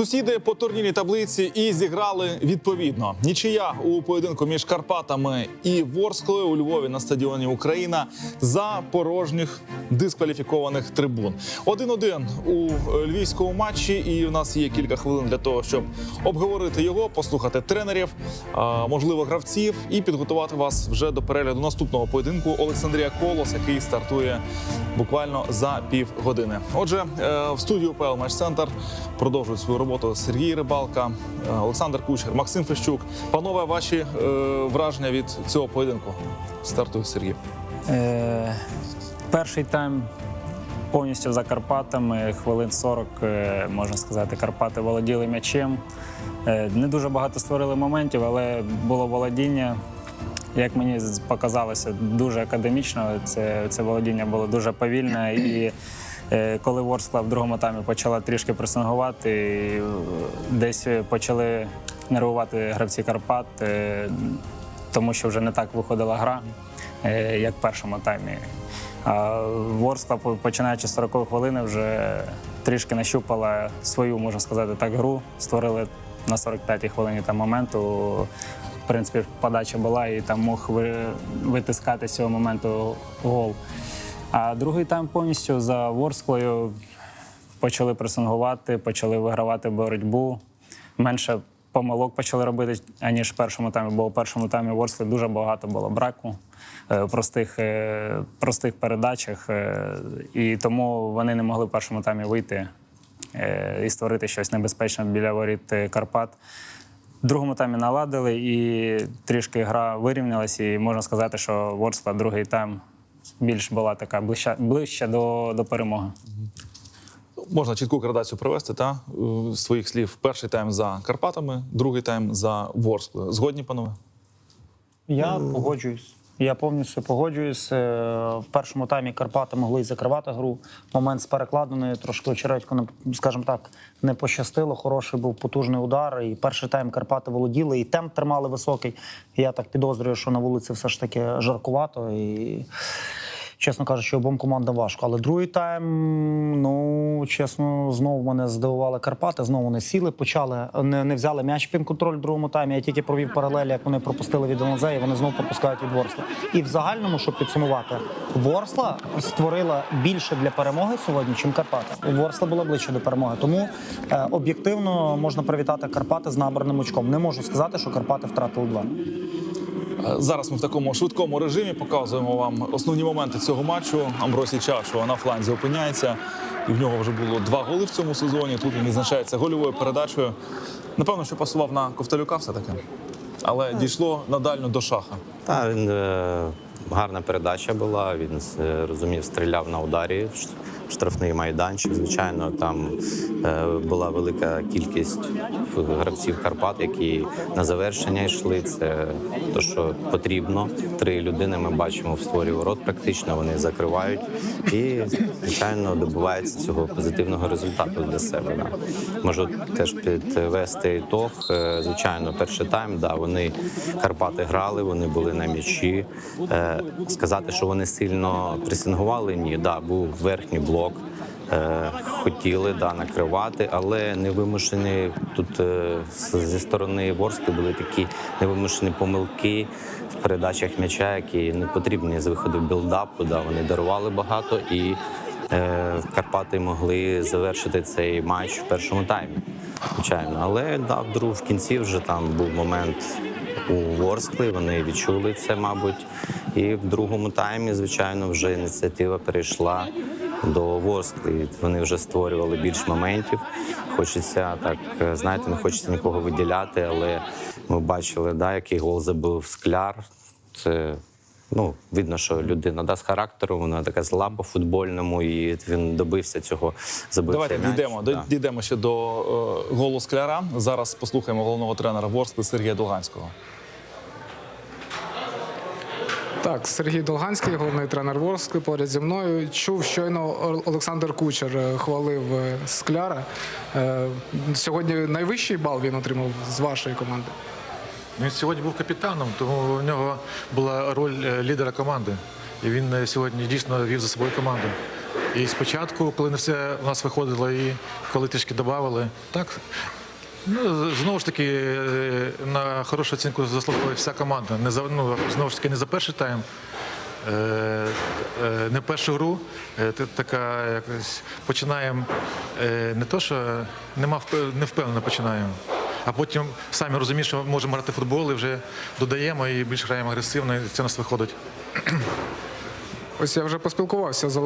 Сусіди по турнірній таблиці і зіграли відповідно. Нічия у поєдинку між Карпатами і Ворсклою у Львові на стадіоні Україна за порожніх дискваліфікованих трибун. 1-1 у львівському матчі, і у нас є кілька хвилин для того, щоб обговорити його, послухати тренерів, можливо, гравців і підготувати вас вже до перегляду наступного поєдинку Олександрія Колос, який стартує буквально за півгодини. Отже, е, в студію ПЛ Матч Центр продовжують свою роботу Сергій Рибалка, Олександр Кучер, Максим Фещук. Панове, ваші е, враження від цього поєдинку? Стартує Сергій. Е, перший тайм повністю за Карпатами. Хвилин 40, е, можна сказати, Карпати володіли м'ячем. Е, не дуже багато створили моментів, але було володіння. Як мені показалося, дуже академічно. Це, це володіння було дуже повільне. І коли Ворскла в другому таймі почала трішки пресингувати, е, десь почали нервувати гравці Карпат, е, тому що вже не так виходила гра, е, як в першому таймі. А Ворскла, починаючи з 40 хвилини, вже трішки нащупала свою, можна сказати, так, гру. Створили на 45-й хвилині там моменту. В принципі, подача була і там мог витискати з цього моменту гол. А другий тайм повністю за Ворсклою почали пресингувати, почали вигравати боротьбу. Менше помилок почали робити, аніж в першому таймі, бо у першому таймі Ворсли дуже багато було браку е, простих, е, простих передачах, е, і тому вони не могли в першому таймі вийти і створити щось небезпечне біля воріт Карпат. В другому таймі наладили і трішки гра вирівнялася, і можна сказати, що Ворскла другий тайм більш була така ближча, ближче до, до перемоги. Можна чітку градацію провести та е, з твоїх слів. Перший тайм за Карпатами, другий тайм за Ворсклою. Згодні, панове? Я погоджуюсь. Я повністю погоджуюсь. Е, В першому таймі Карпати могли закривати гру. Момент з перекладеною трошки очередько, не- скажімо так, не пощастило. Хороший був потужний удар. І перший тайм Карпати володіли, і темп тримали високий. Я так підозрюю, що на вулиці все ж таки жаркувато. І чесно кажучи, обом командам важко. Але другий тайм, ну чесно, знову мене здивували Карпати. Знову вони сіли, почали не, не взяли м'яч під контроль в другому таймі. Я тільки провів паралелі, як вони пропустили від ЛНЗ, і вони знову пропускають від Ворсла. І в загальному, щоб підсумувати, Ворсла створила більше для перемоги сьогодні, чим Карпати. Ворсла була ближче до перемоги. Тому е, об'єктивно можна привітати Карпати з набраним очком. Не можу сказати, що Карпати втратили два. Е, Зараз ми в такому швидкому режимі показуємо вам основні моменти цього матчу. Амбросій Чашова на фланзі опиняється. І в нього вже було два голи в цьому сезоні. Тут він відзначається гольовою передачею. Напевно, що пасував на Ковталюка все-таки. Але дійшло на дальню до шаха. Та він е, гарна передача була. Він е, розумів, стріляв на ударі штрафний майданчик. Звичайно, там е, була велика кількість гравців Карпат, які на завершення йшли. Це те, що потрібно. Три людини ми бачимо в створі ворот. Практично вони закривають і звичайно добиваються цього позитивного результату для себе. Да. Можу теж підвести ітог. Е, Звичайно, перший тайм, да, вони Карпати грали, вони були на м'ячі. Е, Сказати, що вони сильно пресингували, ні, да, був верхній блок. Е, Хотіли да, накривати, але невимушені тут е, зі сторони Ворски були такі невимушені помилки в передачах м'яча, які не потрібні з виходу білдапу. Да, вони дарували багато і е, Карпати могли завершити цей матч в першому таймі. Звичайно, але да, в друг в кінці вже там був момент у Ворскли. Вони відчули це, мабуть. І в другому таймі, звичайно, вже ініціатива перейшла до Ворскли. І Вони вже створювали більш моментів. Хочеться так, е, знаєте, не хочеться нікого виділяти, але ми бачили, да, який гол забив скляр. Це ну, видно, що людина да, з характеру, вона така зла по футбольному, і він добився цього забив Давайте м'яч. дійдемо, Да. дійдемо ще до е, голу скляра. Зараз послухаємо головного тренера Ворскли Сергія Долганського. Так, Сергій Долганський, головний тренер Ворскли, поряд зі мною. Чув щойно Олександр Кучер е, хвалив е, скляра. Е, Сьогодні найвищий бал він отримав з вашої команди. Він сьогодні був капітаном, тому в нього була роль лідера команди. І він сьогодні дійсно вів за собою команду. І спочатку, коли не все у нас виходило, і коли трішки додавали, так. Ну, знову ж таки, е, на хорошу оцінку заслуговує вся команда. Не за, ну, знову ж таки, не за перший тайм, е, е, не першу гру. Така якось починаємо не то, що нема не впевнено починаємо. А потім самі розуміємо, що можемо грати в футбол і вже додаємо і більш граємо агресивно, і це нас виходить. Ось я вже поспілкувався з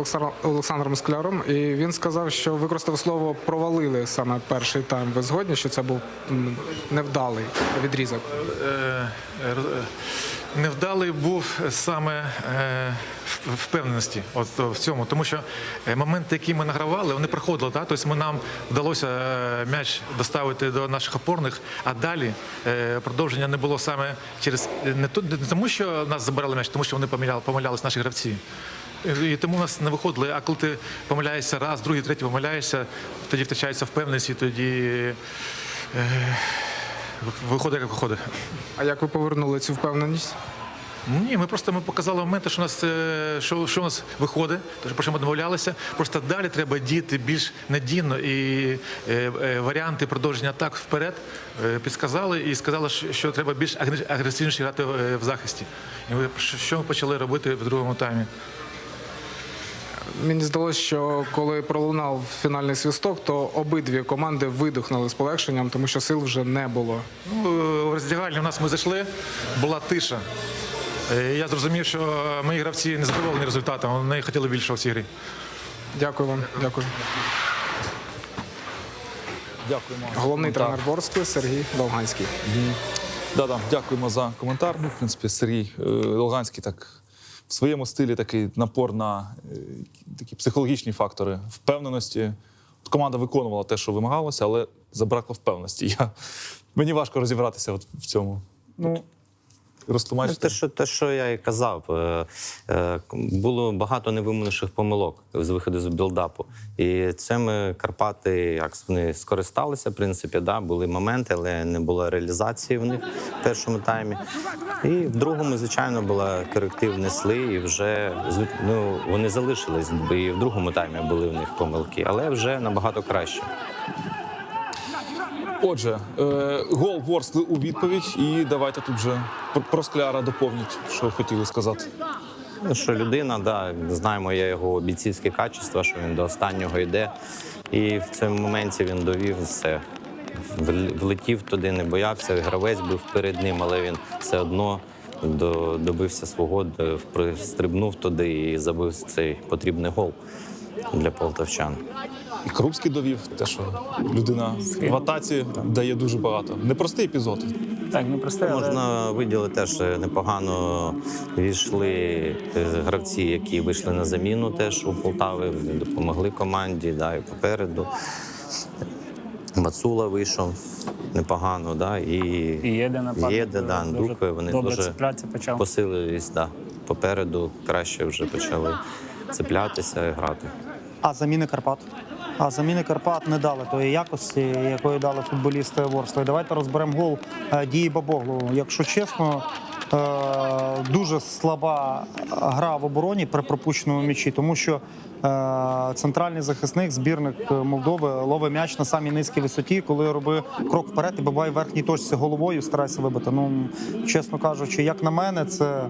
Олександром, Скляром, і він сказав, що використав слово провалили саме перший тайм. Ви згодні, що це був невдалий відрізок? Невдалий був саме е, впевненості от в цьому, тому що е, моменти, які ми награвали, вони проходили. Так? Тобто ми, нам вдалося е, м'яч доставити до наших опорних, а далі продовження не було саме через не, то- не тому, що нас забирали м'яч, тому що вони помиляли, помилялись наші гравці. І тому у нас не виходили. А коли ти помиляєшся раз, другий, третій помиляєшся, тоді втрачається впевненість, і тоді виходить, як виходить. А як ви повернули цю впевненість? Ні, ми просто ми показали моменти, що у нас е, що, що у нас виходить, про що ми домовлялися. Просто далі треба діяти більш надійно і е, е, варіанти продовження атак вперед е, підсказали і сказали, що, що треба більш агр- агресивніше грати е, в захисті. І ми що ми почали робити в другому таймі? Мені здалося, що коли пролунав фінальний свисток, то обидві команди видихнули з полегшенням, тому що сил вже не було. Ну, в роздягальні у нас ми зайшли, була тиша. Е, Я зрозумів, що мої гравці не задоволені результатом, вони хотіли більшого в цій грі. Дякую вам. Дякую. Дякуємо. Головний тренер Ворскли Сергій Долганський. Да, да, дякуємо за коментар. Ну, в принципі, Сергій е, Луганський так в своєму стилі такий напор на е, такі психологічні фактори впевненості. Команда виконувала те, що вимагалося, але забракло впевненості. Я, мені важко розібратися от в цьому. Ну, Розтлумачити. те, що, те, що я і казав, е, е, було багато невимушених помилок з виходу з білдапу. І цими Карпати як вони скористалися, в принципі, да, були моменти, але не було реалізації в них в першому таймі. І в другому, звичайно, була коректив несли, і вже ну, вони залишились, бо і в другому таймі були в них помилки, але вже набагато краще. Отже, е, гол Ворскли у відповідь, і давайте тут вже про- скляра доповніть, що хотіли сказати. Ну, що людина, да, знаємо я його бійцівське качество, що він до останнього йде. І в цьому моменті він довів все. Влетів туди, не боявся. Гравець був перед ним, але він все одно добився свого, стрибнув туди і забив цей потрібний гол для полтавчан. І Крупський довів те, що людина в атаці дає дуже багато. Непростий епізод. Так, не просте, але Можна виділити теж е, непогано війшли е, гравці, які вийшли на заміну теж у Полтави, допомогли команді, да, і попереду. Мацула вийшов непогано, да, і, і єде напад. Єде, да, дуже вони дуже почав. посилились, да, попереду краще вже почали цеплятися і грати. а заміни Карпат. А заміни Карпат не дали тої якості, якої дали футболісти Ворскли. Давайте розберемо гол е, дії Бабоглу. Якщо чесно, е, дуже слаба гра в обороні при пропущеному м'ячі, тому що центральний захисник, збірник Молдови, ловить м'яч на самій низькій висоті, коли робить крок вперед і буває в верхній точці головою, старається вибити. Ну, чесно кажучи, як на мене, це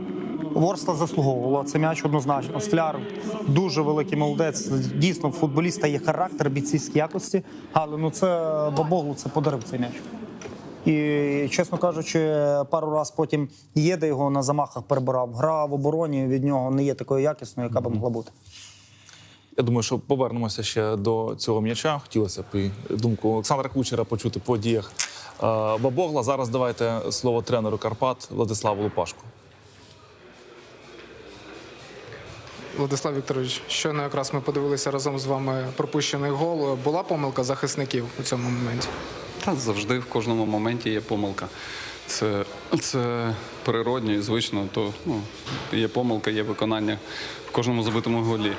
Ворскла заслуговувала цей м'яч однозначно. Скляр дуже великий молодець. Дійсно, футболіста є характер, бійцівські якості, але ну це Бабоглу це подарив цей м'яч. І, чесно кажучи, пару раз потім єде його на замахах перебирав. Гра в обороні від нього не є такою якісною, яка б могла бути. Я думаю, що повернемося ще до цього м'яча. Хотілося б і думку Олександра Кучера почути по діях е, Бабогла. Зараз давайте слово тренеру Карпат Владиславу Лупашку. Владислав Вікторович, щойно якраз ми подивилися разом з вами пропущений гол. Була помилка захисників у цьому моменті? Та завжди в кожному моменті є помилка. Це, це природньо і звично, то ну, є помилка, є виконання в кожному забитому голі.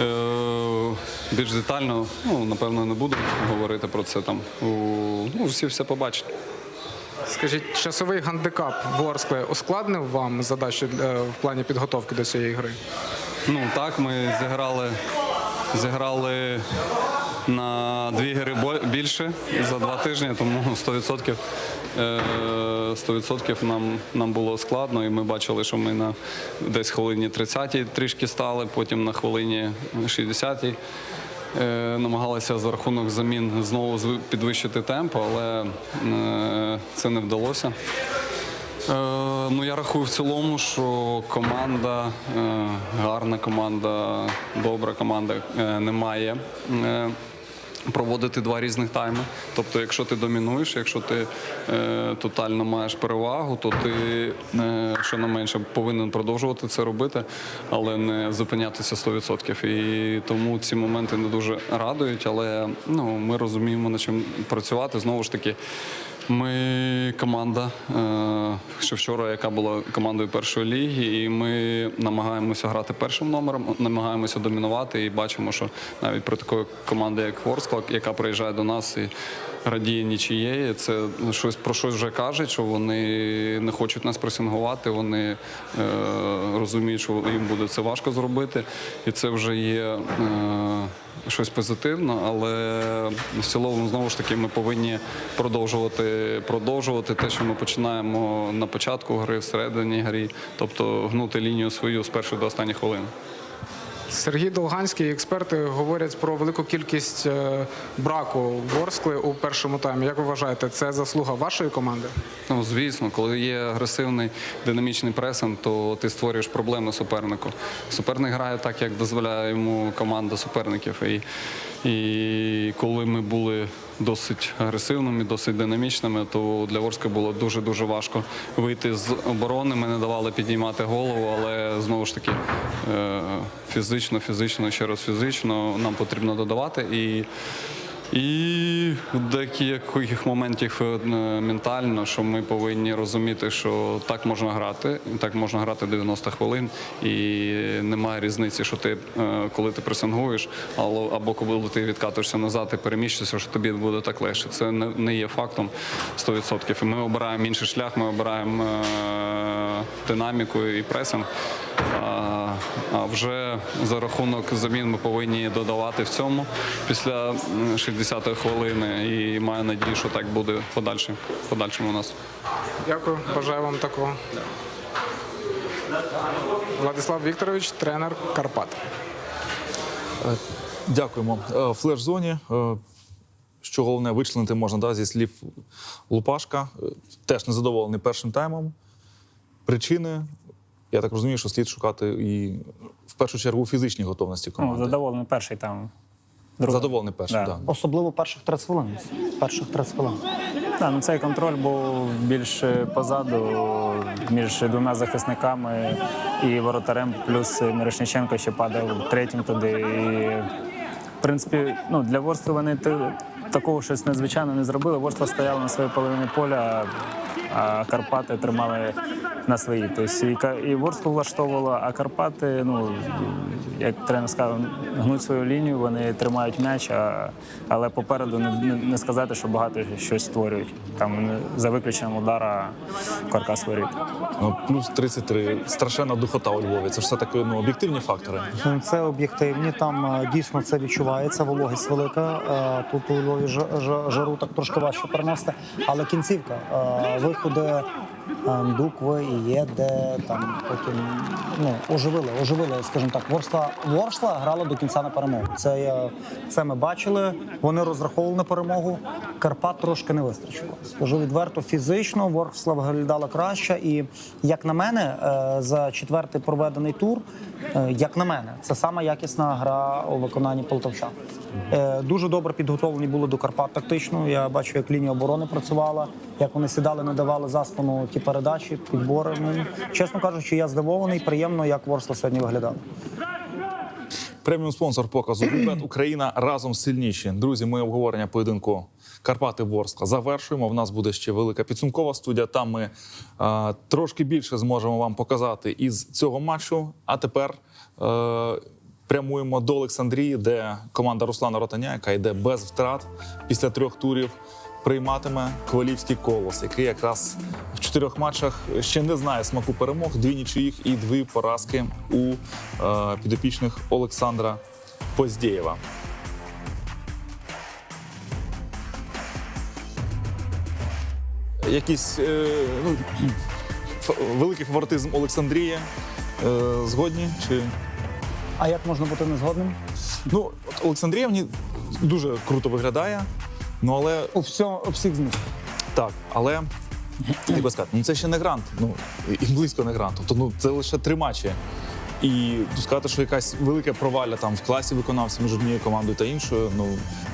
Е, більш детально, ну, напевно, не буду говорити про це там. Ну, всі все побачать. Скажіть, часовий гандикап Ворскли ускладнив вам задачу е, в плані підготовки до цієї гри? Ну так, ми зіграли зіграли на дві гри більше за два тижні, тому 100%, е, 100% нам, нам було складно. І ми бачили, що ми на десь хвилині 30-й трішки стали, потім на хвилині 60-й. Е, намагалися за рахунок замін знову підвищити темп, але е, це не вдалося. Е, ну, я рахую в цілому, що команда, е, гарна команда, добра команда е, не має. Е, Проводити два різних тайми. Тобто, якщо ти домінуєш, якщо ти тотально маєш перевагу, то ти е, щонайменше повинен продовжувати це робити, але не зупинятися 100%. І тому ці моменти не дуже радують, але ну, ми розуміємо, над чим працювати. Знову ж таки, ми команда е, ще вчора, яка була командою першої ліги, і ми намагаємося грати першим номером, намагаємося домінувати і бачимо, що навіть про такої команди, як Ворсклак, яка приїжджає до нас і радіє нічієї, це щось про щось вже кажуть, що вони не хочуть нас пресингувати, вони е, розуміють, що їм буде це важко зробити, і це вже є. Е, щось позитивне, але в цілому знову ж таки ми повинні продовжувати продовжувати те, що ми починаємо на початку гри, всередині гри, тобто гнути лінію свою з першої до останніх хвилин. Сергій Долганський, експерти говорять про велику кількість е, браку Ворскли у першому таймі. Як ви вважаєте, це заслуга вашої команди? Ну, звісно, коли є агресивний динамічний пресинг, то ти створюєш проблеми супернику. Суперник грає так, як дозволяє йому команда суперників. І, і коли ми були досить агресивними, досить динамічними, то для Ворська було дуже-дуже важко вийти з оборони. Ми не давали піднімати голову, але знову ж таки е, фізично, фізично, ще раз фізично нам потрібно додавати. І і в деяких моментів е, ментально, що ми повинні розуміти, що так можна грати, так можна грати 90 хвилин, і немає різниці, що ти, е, коли ти пресингуєш, або коли ти відкатуєшся назад і переміщишся, що тобі буде так легше. Це не, не є фактом 100%. Ми обираємо інший шлях, ми обираємо е, динаміку і пресинг. А, вже за рахунок замін ми повинні додавати в цьому після 60-ї хвилини. І маю надію, що так буде в подальшому, у нас. Дякую, бажаю вам такого. Владислав Вікторович, тренер Карпат. Дякуємо. Е, флеш-зоні, е, що головне, вичленити можна да, зі слів Лупашка. Е, Теж незадоволений першим таймом. Причини, я так розумію, що слід шукати і в першу чергу у фізичній готовності Ну, задоволений перший там. Другий. Задоволений першим, Да. так. Особливо перших 30 хвилин. Перших 30 хвилин. Так, ну цей контроль був більш позаду між двома захисниками і воротарем, плюс Мирошниченко ще падав третім туди. І, в принципі, ну, для Ворскли вони те- такого щось надзвичайно не зробили. Ворскла стояла на своїй половині поля, а Карпати тримали на своїй. Тобто і, Ворсклу влаштовувало, а Карпати, ну, як тренер сказав, гнуть свою лінію, вони тримають м'яч, а, але попереду не, не, сказати, що багато щось створюють. Там за виключенням удара каркас воріт. Ну, плюс 33. Страшенна духота у Львові. Це ж все таки ну, об'єктивні фактори. Ну, Це об'єктивні, там е, дійсно це відчувається, вологість велика. Е, Тут у Львові ж- ж- жару так трошки важче переносити. Але кінцівка, е, виходи Дукви і є, де там потім ну, оживили, оживили, скажімо так. Ворсла, Ворсла грала до кінця на перемогу. Це, я- це ми бачили. Вони розраховували на перемогу. Карпат трошки не вистачило. Скажу відверто, фізично Ворсла виглядала краще. І як на мене, е, за четвертий проведений тур, е, як на мене, це сама якісна гра у виконанні полтавчан. Е, Дуже добре підготовлені були до Карпат тактично. Я бачу, як лінія оборони працювала, як вони сідали, не давали заспину ті передачі, підбори. Ну, чесно кажучи, я здивований, приємно, як Ворсла сьогодні виглядала. Преміум спонсор показу Бубет Україна разом сильніші. Друзі, ми обговорення поєдинку Карпати Ворскла завершуємо. В нас буде ще велика підсумкова студія. Там ми е, трошки більше зможемо вам показати із цього матчу. А тепер е, прямуємо до Олександрії, де команда Руслана Ротаня, яка йде без втрат після трьох турів. Прийматиме Ковалівський колос, який якраз в чотирьох матчах ще не знає смаку перемог, дві нічиїх і дві поразки у е, підопічних Олександра Поздєєва. Якийсь е, ну, великий фаворитизм Олександрії. Е, згодні? Чи А як можна бути незгодним? ну Олександрія мені дуже круто виглядає. Ну але У, всьо, у всіх змістах. так, але як би сказати, ну це ще не грант. Ну і близько не грант. Тобто, ну це лише три матчі. І сказати, що якась велика проваля там в класі виконавців між однією командою та іншою, ну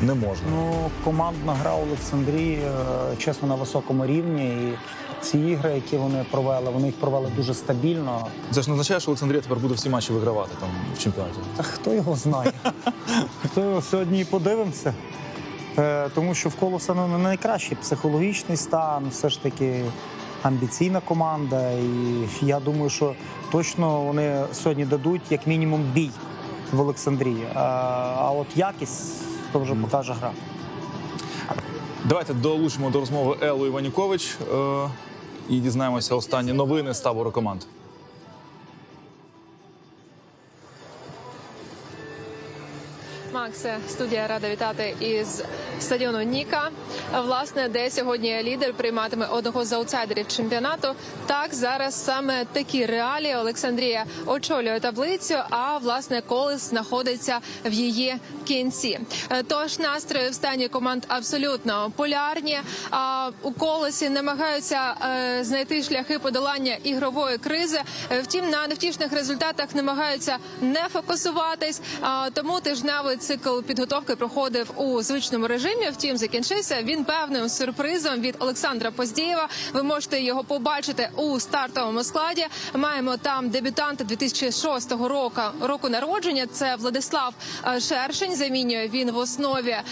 не можна. Ну, командна гра Олександрії, е, чесно, на високому рівні. І ці ігри, які вони провели, вони їх провели дуже стабільно. Це ж не означає, що Олександрія тепер буде всі матчі вигравати там в чемпіонаті. Та хто його знає? Хто його сьогодні і подивимося? Е, Тому що в колоса ну, не найкращий психологічний стан, все ж таки амбіційна команда. І я думаю, що точно вони сьогодні дадуть як мінімум бій в Олександрії. А, а от якість то вже покаже гра. Давайте долучимо до розмови Еллу Іванюкович е- і дізнаємося останні новини з табору команд. Максе, студія рада вітати із стадіону Ніка. Власне, де сьогодні лідер прийматиме одного з аутсайдерів чемпіонату. Так зараз саме такі реалії Олександрія очолює таблицю. А власне колес знаходиться в її кінці. Е, Тож настрої в стані команд абсолютно полярні. А у колесі намагаються е, знайти шляхи подолання ігрової кризи. Е, Втім, на невтішних результатах намагаються не фокусуватись. Тому тижневий цикл підготовки проходив у звичному режимі. Втім, закінчився він певним сюрпризом від Олександра Поздєєва. Ви можете його побачити у стартовому складі. Маємо там дебютанта 2006 року року народження. Це Владислав е, Шершень. Замінює він в основі е,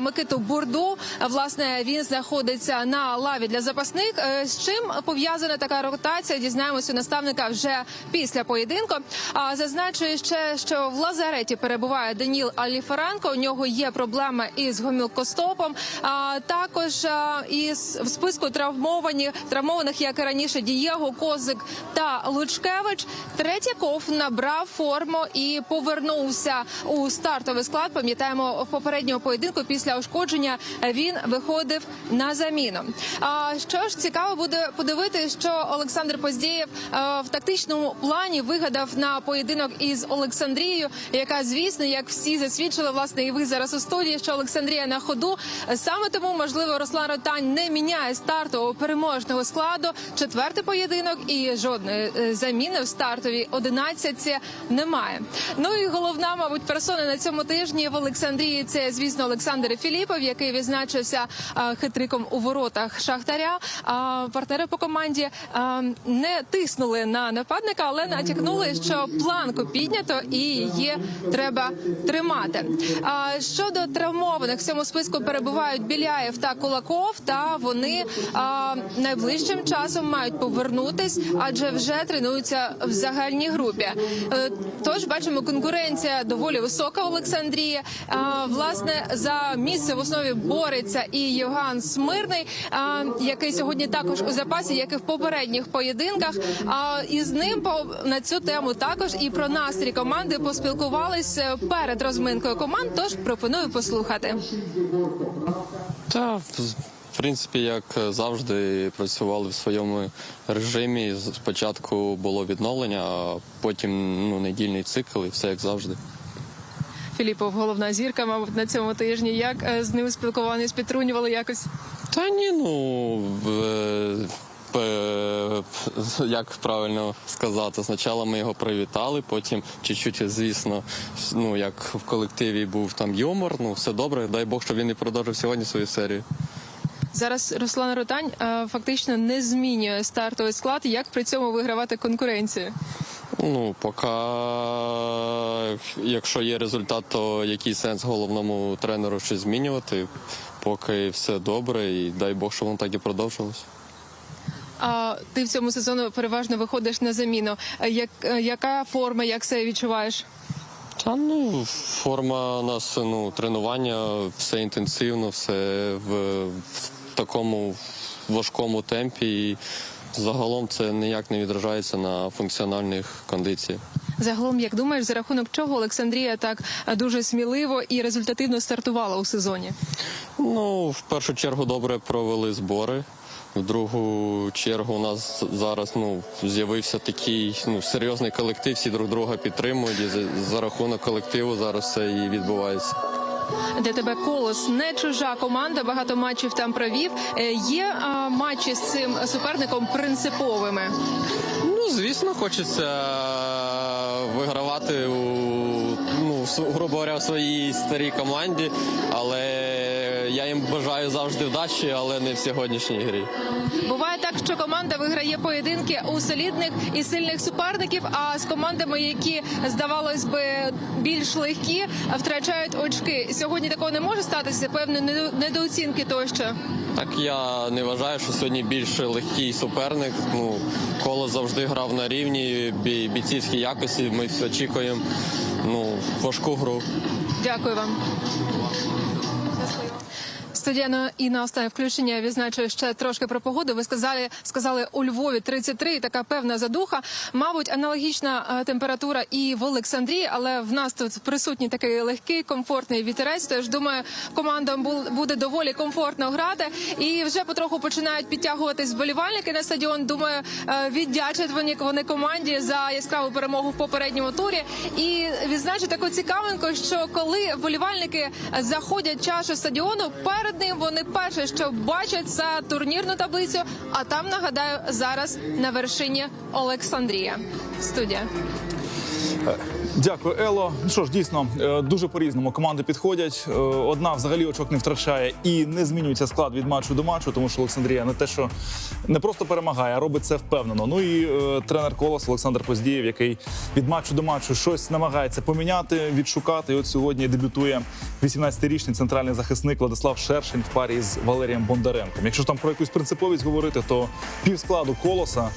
Микиту Бурду. Власне, він знаходиться на лаві для запасних. Е, З чим пов'язана така ротація? Дізнаємося наставника вже після поєдинку. А зазначую ще, що в лазареті перебуває Даніл Аліференко. У нього є проблеми із гомілкостопом. А також із в списку травмовані травмованих, як і раніше, Дієго, Козик та Лучкевич. Третьяков набрав форму і повернувся у стартовий склад. Пам'ятаємо в попереднього поєдинку після ушкодження він виходив на заміну. А що ж цікаво буде подивитися, що Олександр Поздєєв в тактичному плані вигадав на поєдинок із Олександрією, яка, звісно, як всі засвідчили, власне, і ви зараз у студії, що Олександрія на ходу. Саме тому, можливо, Руслан Ротань не міняє стартового переможного складу. Четвертий поєдинок і жодної е, заміни в стартовій одинадцятці немає. Ну і головна, мабуть, персона на цьому тижні в Олександрії це, звісно, Олександр Філіпов, який відзначився е, хитриком у воротах Шахтаря. А партнери по команді е, не тиснули на нападника, але натякнули, що планку піднято і її треба тримати. А щодо травмованих в цьому списку перебувають Біляєв та Кулаков. Та вони а, найближчим часом мають повернутись, адже вже тренуються в загальній групі. Е, Тож бачимо, конкуренція доволі висока в Олександрії. А, Власне, за місце в основі бореться і Євган Смирний, а, який сьогодні також у запасі, як і в попередніх поєдинках. А і з ним по на цю тему також і про настрій команди поспілкувалися перед розминкою команд. Тож пропоную послухати. Та в принципі, як завжди, працювали в своєму режимі. Спочатку було відновлення, а потім ну, недільний цикл і все як завжди. Філіпов, головна зірка, мабуть, на цьому тижні. Як е, з ними спілкувались, підтрунювали якось? Та ні, ну в- пе- як правильно сказати, спочатку ми його привітали, потім чуть-чуть, звісно, ну як в колективі був там юмор, ну все добре. Дай Бог, щоб він і продовжив сьогодні свою серію. Зараз Руслан Ротань е, фактично не змінює стартовий склад. Як при цьому вигравати конкуренцію? Ну, поки, якщо є результат, то який сенс головному тренеру щось змінювати, поки все добре, і дай Бог, щоб воно так і продовжилось. А ти в цьому сезону переважно виходиш на заміну. Е, Як е, яка форма, як себе відчуваєш? Та ну, форма у нас ну, тренування, все інтенсивно, все в, в такому важкому темпі. І загалом це ніяк не відражається на функціональних кондиціях. Загалом, як думаєш, за рахунок чого Олександрія так е, дуже сміливо і результативно стартувала у сезоні? Ну, в першу чергу добре провели збори. В другу чергу у нас зараз ну, з'явився такий ну, серйозний колектив, всі друг друга підтримують. І за, за рахунок колективу зараз все і відбувається. Для тебе колос не чужа команда, багато матчів там провів. Е, Є а, матчі з цим суперником принциповими. Ну, звісно, хочеться вигравати у, ну, грубо говоря, в своїй старій команді, але я їм бажаю завжди вдачі, але не в сьогоднішній грі. Буває так, що команда виграє поєдинки у солідних і сильних суперників, а з командами, які здавалось би більш легкі, втрачають очки. Сьогодні такого не може статися. Певне недо- недооцінки тощо. Так я не вважаю, що сьогодні більш легкий суперник. Ну, коло завжди грав на рівні бій- бійцівській якості. Ми всі очікуємо ну, важку гру. Дякую вам. Студія і на останнє включення відзначую ще трошки про погоду. Ви сказали, сказали у Львові 33, і така певна задуха. Мабуть, аналогічна е, температура і в Олександрії, але в нас тут присутній такий легкий, комфортний вітерець. Тож думаю, командам бу- буде доволі комфортно грати. І вже потроху починають підтягуватись вболівальники на стадіон. Думаю, е, віддячать вони, вони команді за яскраву перемогу в попередньому турі. І відзначу таку цікавинку, що коли вболівальники заходять чашу стадіону, перед ним вони перше, що бачать, це турнірну таблицю. А там нагадаю зараз на вершині Олександрія. Студія. Дякую, Ело. Ну що ж, дійсно е, дуже по-різному команди підходять. Е, Одна взагалі очок не втрачає і не змінюється склад від матчу до матчу, тому що Олександрія не те, що не просто перемагає, а робить це впевнено. Ну і е, тренер Колос Олександр Поздієв, який від матчу до матчу щось намагається поміняти, відшукати. І от сьогодні дебютує 18-річний центральний захисник Владислав Шершень в парі з Валерієм Бондаренком. Якщо ж там про якусь принциповість говорити, то пів складу колоса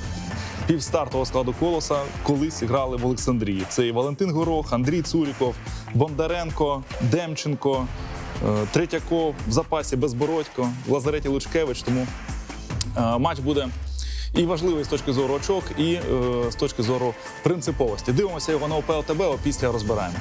півстартового складу колоса колись грали в Олександрії. Це і Валентин Горох, Андрій Цуріков, Бондаренко, Демченко, е, Третьяков в запасі Безбородько, Лазареті Лучкевич. Тому е, матч буде і важливий з точки зору очок, і е, з точки зору принциповості. Дивимося його на ОПЛ ТБ, а після розбираємо.